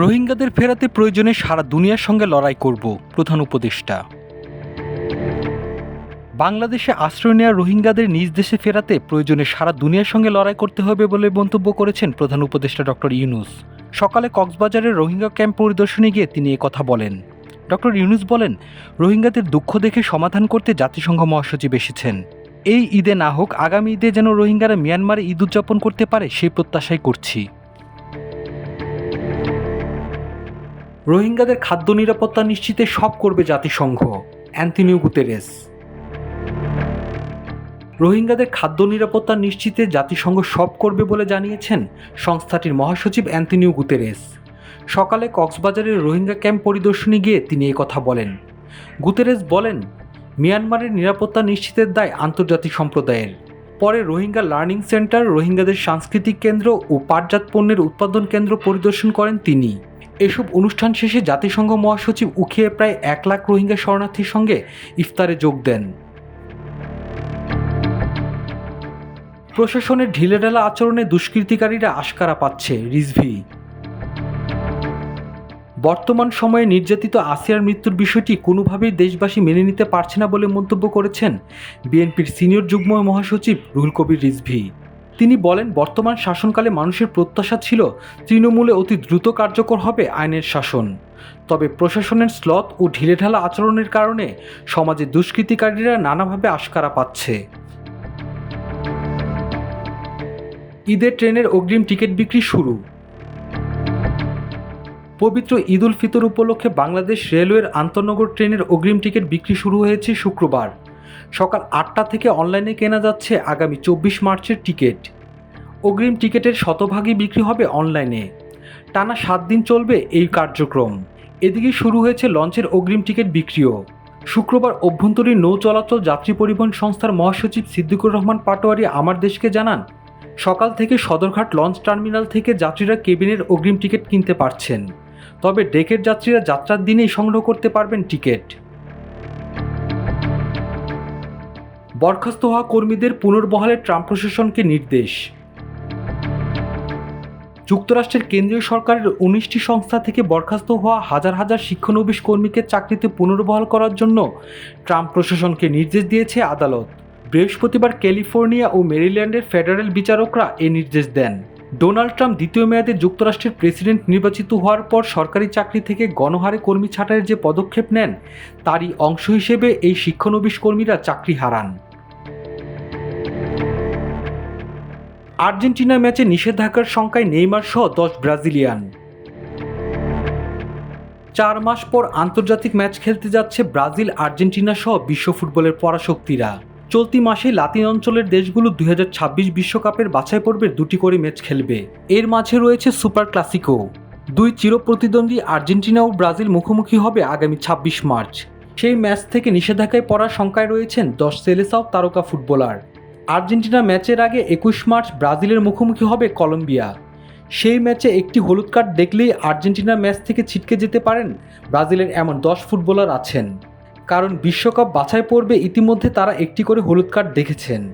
রোহিঙ্গাদের ফেরাতে প্রয়োজনে সারা দুনিয়ার সঙ্গে লড়াই করব, প্রধান উপদেষ্টা। বাংলাদেশে আশ্রয় নেওয়া রোহিঙ্গাদের নিজ দেশে ফেরাতে প্রয়োজনে সারা দুনিয়ার সঙ্গে লড়াই করতে হবে বলে মন্তব্য করেছেন প্রধান উপদেষ্টা ডক্টর ইউনুস। সকালে কক্সবাজারের রোহিঙ্গা ক্যাম্প পরিদর্শনে গিয়ে তিনি কথা বলেন। ডক্টর ইউনুস বলেন, রোহিঙ্গাদের দুঃখ দেখে সমাধান করতে জাতিসংঘ মহাসচিব এসেছেন। এই ঈদে না হোক, আগামী ঈদে যেন রোহিঙ্গারা মিয়ানমারে ঈদ উদযাপন করতে পারে, সেই প্রত্যাশাই করছি। রোহিঙ্গাদের খাদ্য নিরাপত্তা নিশ্চিতে সব করবে জাতিসংঘ। Antonio Guterres. রোহিঙ্গাদের খাদ্য নিরাপত্তা নিশ্চিতে জাতিসংঘ সব করবে বলে জানিয়েছেন সংস্থাটির মহাসচিব অ্যান্থনিও গুতেরেস। সকালে কক্সবাজারের রোহিঙ্গা ক্যাম্প পরিদর্শনে গিয়ে তিনি কথা বলেন। গুতেরেস বলেন, মিয়ানমারের নিরাপত্তা নিশ্চিতের দায় আন্তর্জাতিক সম্প্রদায়ের। পরে রোহিঙ্গা লার্নিং সেন্টার, রোহিঙ্গাদের সাংস্কৃতিক কেন্দ্র ও পাটজাত পণ্যের উৎপাদন কেন্দ্র পরিদর্শন করেন তিনি। এসব অনুষ্ঠান শেষে জাতিসংঘ মহাসচিব উখিয়ে প্রায় এক লাখ রোহিঙ্গা শরণার্থীর সঙ্গে ইফতারে যোগ দেন। প্রশাসনের ঢিলেঢালা আচরণে দুষ্কৃতিকারীরা আশকারা পাচ্ছে রিজভি। বর্তমান সময়ে নির্যাতিত আসিয়ার মৃত্যুর বিষয়টি কোনোভাবেই দেশবাসী মেনে নিতে পারছে না বলে মন্তব্য করেছেন বিএনপির সিনিয়র যুগ্ম মহাসচিব রুহুল কবির রিজভি। তিনি বলেন, বর্তমান শাসনকালে মানুষের প্রত্যাশা ছিল তৃণমূলে অতি দ্রুত কার্যকর হবে আইনের শাসন। তবে প্রশাসনের স্লথ ও ঢিলেঢালা আচরণের কারণে সমাজে দুষ্কৃতিকারীরা নানাভাবে আশকারা পাচ্ছে। ঈদের ট্রেনের অগ্রিম টিকিট বিক্রি শুরু। পবিত্র ঈদ উল ফিতর উপলক্ষে বাংলাদেশ রেলওয়ের আন্তনগর ট্রেনের অগ্রিম টিকিট বিক্রি শুরু হয়েছে শুক্রবার। সকাল আটটা থেকে অনলাইনে কেনা যাচ্ছে আগামী চব্বিশ মার্চের টিকিট। অগ্রিম টিকিটের শতভাগই বিক্রি হবে অনলাইনে। টানা সাত দিন চলবে এই কার্যক্রম। এদিকে শুরু হয়েছে লঞ্চের অগ্রিম টিকিট বিক্রিও। শুক্রবার অভ্যন্তরীণ নৌ চলাচল যাত্রী পরিবহন সংস্থার মহাসচিব সিদ্দিকুর রহমান পাটোয়ারি আমার দেশকে জানান, সকাল থেকে সদরঘাট লঞ্চ টার্মিনাল থেকে যাত্রীরা কেবিনের অগ্রিম টিকিট কিনতে পারছেন। তবে ডেকের যাত্রীরা যাত্রার দিনেই সংগ্রহ করতে পারবেন টিকিট। বরখাস্ত হওয়া কর্মীদের পুনর্বহালে ট্রাম্প প্রশাসনকে নির্দেশ। যুক্তরাষ্ট্রের কেন্দ্রীয় সরকারের উনিশটি সংস্থা থেকে বরখাস্ত হওয়া হাজার হাজার শিক্ষানবিশ কর্মীকে চাকরিতে পুনর্বহাল করার জন্য ট্রাম্প প্রশাসনকে নির্দেশ দিয়েছে আদালত। বৃহস্পতিবার ক্যালিফোর্নিয়া ও মেরিল্যান্ডের ফেডারেল বিচারকরা এ নির্দেশ দেন। ডোনাল্ড ট্রাম্প দ্বিতীয় মেয়াদে যুক্তরাষ্ট্রের প্রেসিডেন্ট নির্বাচিত হওয়ার পর সরকারি চাকরি থেকে গণহারে কর্মী ছাঁটাইয়ের যে পদক্ষেপ নেন, তারই অংশ হিসেবে এই শিক্ষানবিশ কর্মীরা চাকরি হারান। আর্জেন্টিনা ম্যাচে নিষেধাজ্ঞার সংখ্যায় নেইমার সহ দশ ব্রাজিলিয়ান। চার মাস পর আন্তর্জাতিক ম্যাচ খেলতে যাচ্ছে ব্রাজিল, আর্জেন্টিনা সহ বিশ্ব ফুটবলের পরাশক্তিরা। চলতি মাসে লাতিন অঞ্চলের দেশগুলো দুই বিশ্বকাপের বাছাই পর্বের দুটি করে ম্যাচ খেলবে। এর মাঝে রয়েছে সুপার ক্লাসিকো। দুই চিরপ্রতিদ্বন্দ্বী আর্জেন্টিনা ও ব্রাজিল মুখোমুখি হবে আগামী ছাব্বিশ মার্চ। সেই ম্যাচ থেকে নিষেধাজ্ঞায় পড়ার শঙ্কায় রয়েছেন দশ সেলেসাও তারকা ফুটবলার। আর্জেন্টিনা ম্যাচের আগে একুশ মার্চ ব্রাজিলের মুখোমুখি হবে কলম্বিয়া। সেই ম্যাচে একটি হলুদ কার্ড দেখলেই আর্জেন্টিনা ম্যাচ থেকে ছিটকে যেতে পারেন ব্রাজিলের এমন দশ ফুটবলার আছেন। কারণ বিশ্বকাপ বাছাই পর্বে ইতিমধ্যে তারা একটি করে হলুদ কার্ড দেখেছেন।